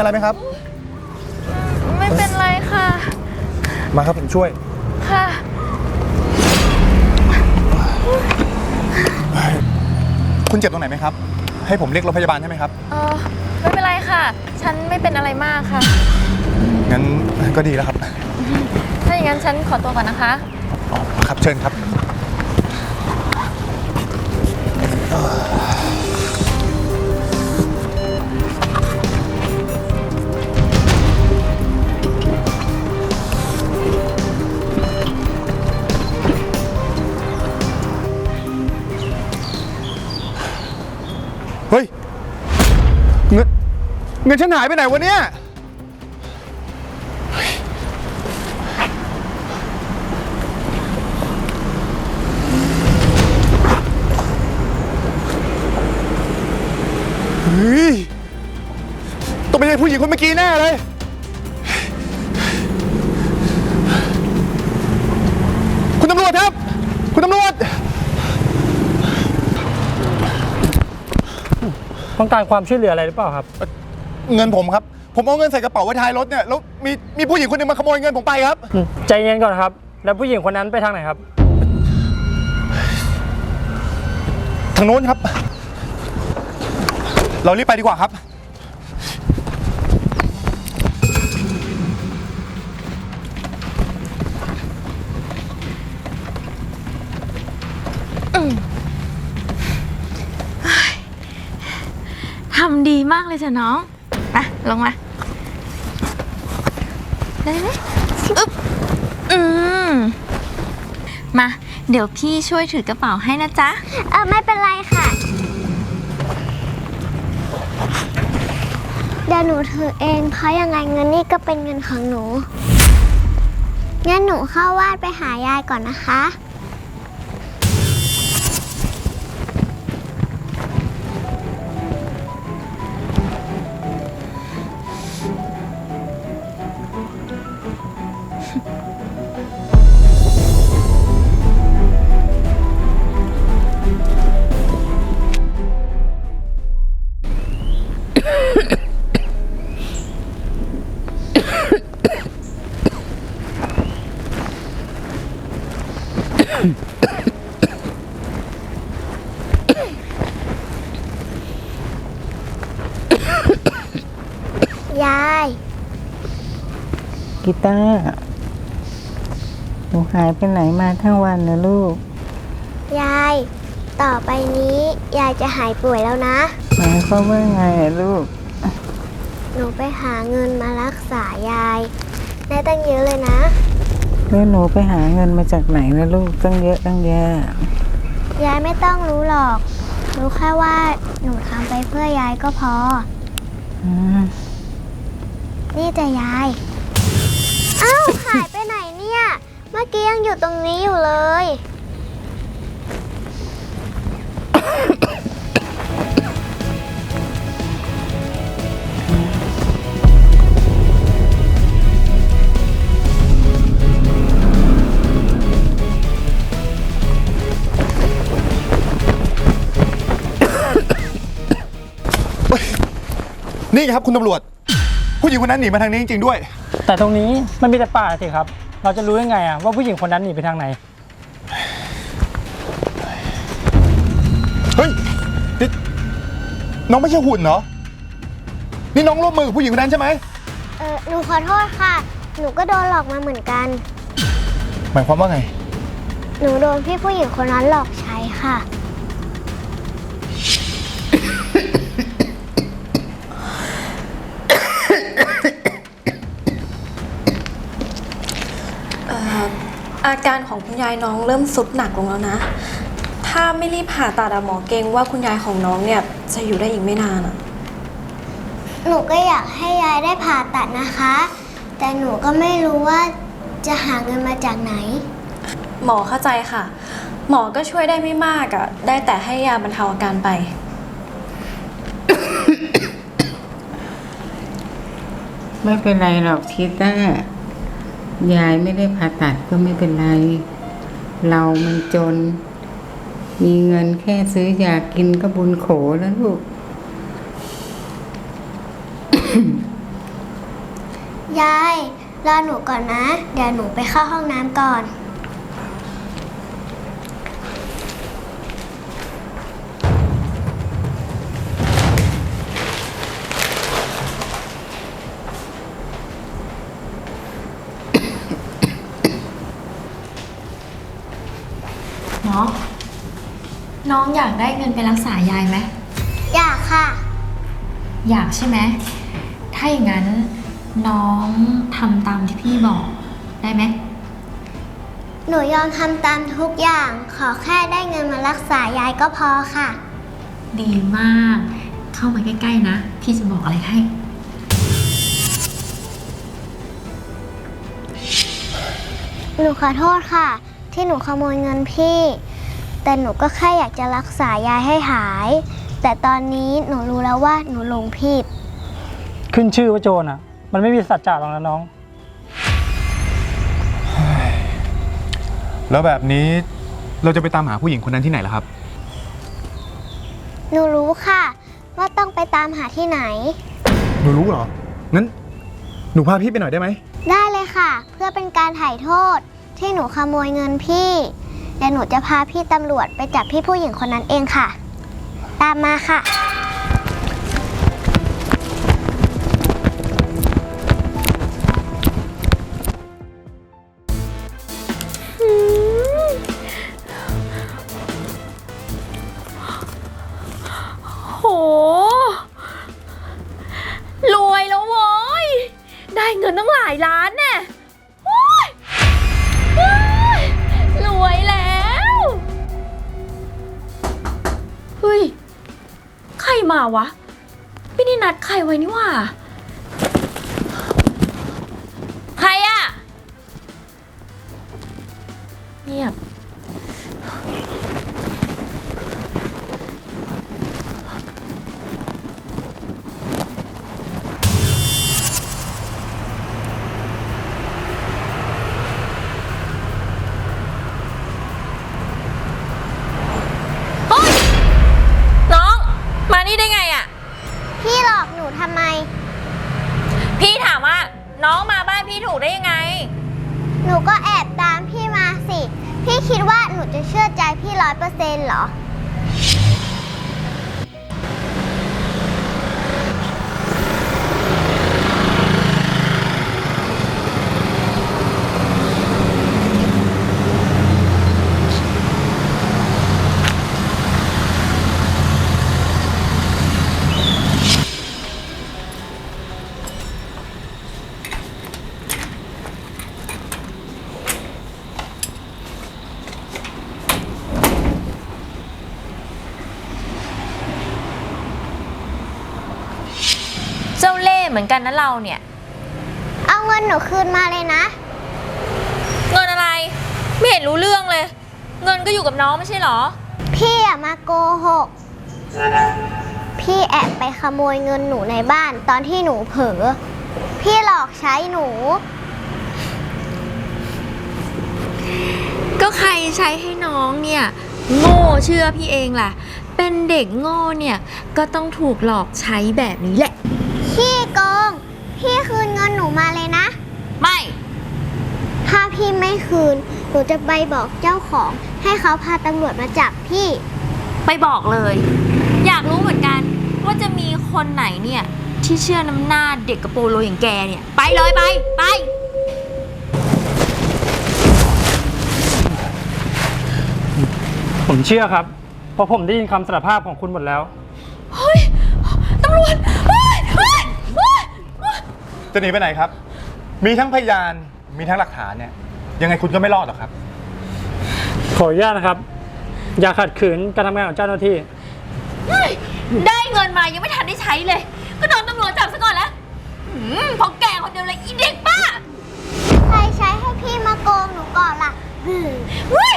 อะไรไหมครับ ไม่เป็นไรค่ะ มาครับผมช่วย ค่ะ คุณเจ็บตรงไหนไหมครับ ให้ผมเรียกรถพยาบาลใช่ไหมครับ เออไม่เป็นไรค่ะ ฉันไม่เป็นอะไรมากค่ะ งั้นก็ดีแล้วครับถ้าอย่างนั้นฉันขอตัวก่อนนะคะ อ๋อครับเชิญครับ เงินฉันหายไปไหนวะเนี่ย เฮ้ย ต้องไม่ใช่ผู้หญิงคนเมื่อกี้แน่เลย คุณตำรวจครับ คุณตำรวจ ต้องการความช่วยเหลืออะไรหรือเปล่าครับ เงินผมครับ ผมเอาเงินใส่กระเป๋าไว้ท้ายรถเนี่ยแล้วมีมีผู้หญิงคนหนึ่งมาขโมยเงินผมไปครับ อืมใจเย็นก่อนครับ แล้วผู้หญิงคนนั้นไปทางไหนครับ ทางโน้นครับ เรารีบไปดีกว่าครับ ทำดีมากเลยเถอะน้อง มาลงมาได้ไหมอึ๊บอืมมา เดี๋ยวพี่ช่วยถือกระเป๋าให้นะจ๊ะ เออไม่เป็นไรค่ะ เดี๋ยวหนูถือเอง เพราะยังไงเงินนี่ก็เป็นเงินของหนู งั้นหนูเข้าวาดไปหายายก่อนนะคะ ยายกีตาร์หนูหายไปไหนมาทั้งวันนะลูก ยาย ต่อไปนี้ ยายจะหายป่วยแล้วนะ หมายความว่าไงอะลูก หนูไปหาเงินมารักษายายได้ตั้งเยอะเลยนะ แล้วหนูไปหาเงินมาจากไหนนะลูกตั้งเยอะตั้งแยะยายไม่ต้องรู้หรอก รู้แค่ว่าหนูทำไปเพื่อยายก็พอ อืมนี่จะยาย เอ้าหายไปไหนเนี่ย เมื่อกี้ยังอยู่ตรงนี้อยู่เลย นี่ครับคุณตำรวจ ผู้หญิงคนนั้นหนีมาทางนี้จริงๆด้วย แต่ตรงนี้มันมีแต่ป่าสิครับ เราจะรู้ยังไงอะว่าผู้หญิงคนนั้นหนีไปทางไหน เฮ้ยนี่น้องไม่ใช่หุ่นเหรอ นี่น้องร่วมมือกับผู้หญิงคนนั้นใช่ไหมเออหนูขอโทษค่ะ หนูก็โดนหลอกมาเหมือนกัน หมายความว่าไง หนูโดนพี่ผู้หญิงคนนั้นหลอกใช้ค่ะ อาการของคุณยายน้องเริ่มสุดหนักลงแล้วนะ ถ้าไม่รีบผ่าตัดอะหมอเกรงว่าคุณยายของน้องเนี่ยจะอยู่ได้อีกไม่นานอะหนูก็อยากให้ยายได้ผ่าตัดนะคะ แต่หนูก็ไม่รู้ว่าจะหาเงินมาจากไหน หมอเข้าใจค่ะ หมอก็ช่วยได้ไม่มากอะได้แต่ให้ยาบรรเทาอาการไป ไม่เป็นไรหรอกกีตาร์ ยายไม่ได้ผ่าตัดก็ไม่เป็นไร เรามันจน มีเงินแค่ซื้อยากินก็บุญโขแล้วลูก ยาย รอหนูก่อนนะ เดี๋ยวหนูไปเข้าห้องน้ำก่อน น้องน้องอยากได้เงินไปรักษายายไหม อยากค่ะ อยากใช่ไหม ถ้าอย่างนั้นน้องทำตามที่พี่บอกได้ไหม หนูยอมทำตามทุกอย่าง ขอแค่ได้เงินมารักษายายก็พอค่ะ ดีมาก เข้ามาใกล้ๆนะ พี่จะบอกอะไรให้ หนูขอโทษค่ะ ที่หนูขโมยเงินพี่ แต่หนูก็แค่อยากจะรักษายายให้หาย แต่ตอนนี้หนูรู้แล้วว่าหนูหลงผิด ขึ้นชื่อว่าโจรอะ มันไม่มีสัจจะหรอกนะน้อง แล้วแบบนี้เราจะไปตามหาผู้หญิงคนนั้นที่ไหนล่ะครับ หนูรู้ค่ะ ว่าต้องไปตามหาที่ไหน หนูรู้เหรอ งั้น หนูพาพี่ไปหน่อยได้ไหม ได้เลยค่ะ เพื่อเป็นการถ่ายโทษ ที่หนูขโมยเงินพี่เดี๋ยวหนูจะพาพี่ตำรวจไปจับพี่ผู้หญิงคนนั้นเองค่ะ ตามมาค่ะ โห รวยแล้วโว้ย ได้เงินตั้งหลายล้านาวะ ไม่ได้นัดใครไว้นี่หว่า ร์เซ็นต์เหรอ เจ้าเล่ห์เหมือนกันนะเราเนี่ย เอาเงินหนูคืนมาเลยนะ เงินอะไร ไม่เห็นรู้เรื่องเลย เงินก็อยู่กับน้องไม่ใช่เหรอ พี่อะมาโกหก พี่แอบไปขโมยเงินหนูในบ้านตอนที่หนูเผลอ พี่หลอกใช้หนู ก็ใครใช้ให้น้องเนี่ย โง่เชื่อพี่เองล่ะ เป็นเด็กโง่เนี่ย ก็ต้องถูกหลอกใช้แบบนี้แหละ พี่โกง พี่คืนเงินหนูมาเลยนะ ไม่ ถ้าพี่ไม่คืน หนูจะไปบอกเจ้าของ ให้เขาพาตำรวจมาจับพี่ ไปบอกเลย อยากรู้เหมือนกัน ว่าจะมีคนไหนเนี่ย ที่เชื่อน้ำหน้าเด็กกระโปรงโลอย่างแกเนี่ย ไปเลยไป ไป ผมเชื่อครับ เพราะผมได้ยินคำสารภาพของคุณหมดแล้ว เฮ้ย ตำรวจ จะหนีไปไหนครับ มีทั้งพยาน มีทั้งหลักฐานเนี่ย ยังไงคุณก็ไม่รอดหรอกครับ ขออนุญาตนะครับ อย่าขัดขืนการทำงานของเจ้าหน้าที่ เฮ้ยได้เงินมายังไม่ทันได้ใช้เลย ก็โดนตำรวจจับซะก่อนแล้วหืมเพราะแกคนเดียวเลยอีเด็กบ้า ใครใช้ให้พี่มาโกงหนูก่อนล่ะหืมเฮ้ย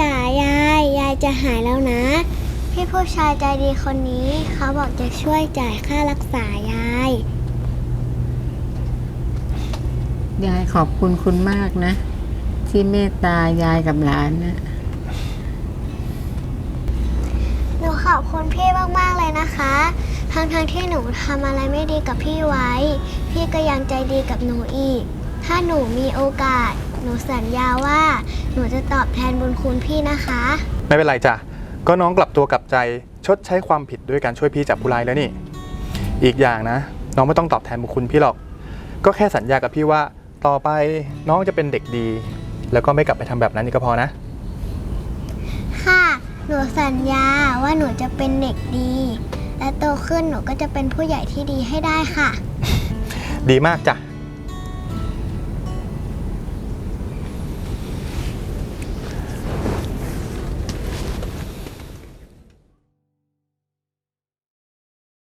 จ๋ายายยายจะหายแล้วนะ พี่ผู้ชายใจดีคนนี้เขาบอกจะช่วยจ่ายค่ารักษายาย ยายขอบคุณคุณมากนะ ที่เมตตายายกับหลานนะหนูขอบคุณพี่มากๆเลยนะคะ ทั้งๆที่หนูทำอะไรไม่ดีกับพี่ไว้ พี่ก็ยังใจดีกับหนูอีก ถ้าหนูมีโอกาส หนูสัญญาว่า หนูจะตอบแทนบุญคุณพี่นะคะ ไม่เป็นไรจ้ะ ก็น้องกลับตัวกลับใจชดใช้ความผิดด้วยการช่วยพี่จับผู้ร้ายแล้วนี่ อีกอย่างนะ น้องไม่ต้องตอบแทนบุญคุณพี่หรอก ก็แค่สัญญากับพี่ว่า ต่อไปน้องจะเป็นเด็กดี แล้วก็ไม่กลับไปทำแบบนั้นนี่ก็พอนะ ค่ะ หนูสัญญาว่าหนูจะเป็นเด็กดี และโตขึ้นหนูก็จะเป็นผู้ใหญ่ที่ดีให้ได้ค่ะ ดีมากจ้ะ